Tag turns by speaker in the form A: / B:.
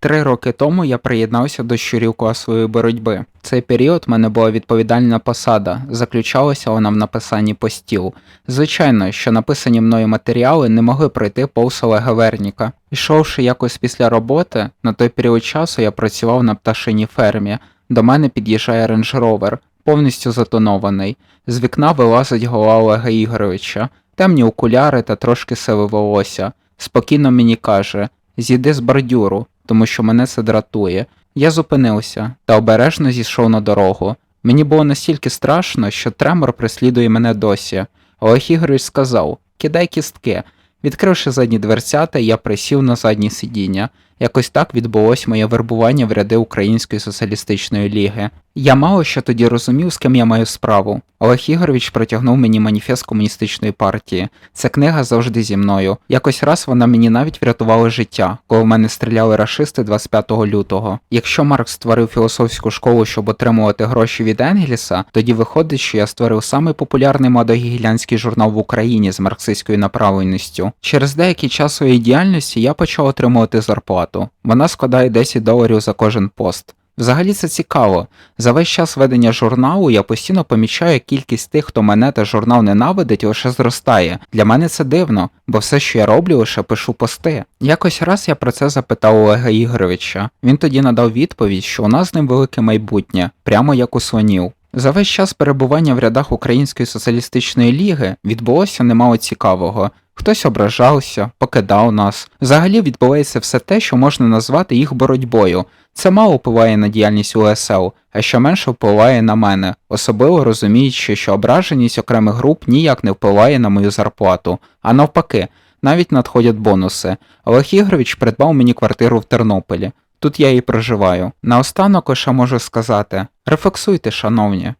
A: Три роки тому я приєднався до щурів класової боротьби. Цей період в мене була відповідальна посада, заключалася вона в написанні постів. Звичайно, що написані мною матеріали не могли пройти повз Олега Верніка. Ішовши якось після роботи, на той період часу я працював на пташиній фермі. До мене під'їжджає рейндж ровер, повністю затонований. З вікна вилазить голова Олега Ігоровича, темні окуляри та трошки сиве волосся. Спокійно мені каже: зійди з бордюру, тому що мене це дратує. Я зупинився та обережно зійшов на дорогу. Мені було настільки страшно, що тремор преслідує мене досі. Олег Ігорович сказав: Кидай кістки. Відкривши задні дверцята, я присів на заднє сидіння. Якось так відбулось моє вербування в ряди Української соціалістичної ліги. Я мало що тоді розумів, з ким я маю справу. Олег Ігорович протягнув мені маніфест комуністичної партії. Ця книга завжди зі мною. Якось раз вона мені навіть врятувала життя, коли в мене стріляли рашисти 25 лютого. Якщо Маркс створив філософську школу, щоб отримувати гроші від Енгельса, тоді виходить, що я створив самий популярний младогігілянський журнал в Україні з марксистською направленістю. Через деякий час своєї діяльності я почав отримувати зарплату. Вона складає 10 доларів за кожен пост. Взагалі це цікаво. За весь час ведення журналу я постійно помічаю, кількість тих, хто мене та журнал ненавидить, лише зростає. Для мене це дивно, бо все, що я роблю, лише пишу пости. Якось раз я про це запитав Олега Ігоровича. Він тоді надав відповідь, що у нас з ним велике майбутнє, прямо як у слонів. За весь час перебування в рядах Української соціалістичної ліги відбулося немало цікавого. Хтось ображався, покидав нас. Взагалі відбувається все те, що можна назвати їх боротьбою. Це мало впливає на діяльність УСЛ, а що менше впливає на мене, особливо розуміючи, що ображеність окремих груп ніяк не впливає на мою зарплату, а навпаки, навіть надходять бонуси. Олег Ігорович придбав мені квартиру в Тернополі. Тут я і проживаю. Наостанок лише можу сказати: рефлексуйте, шановні,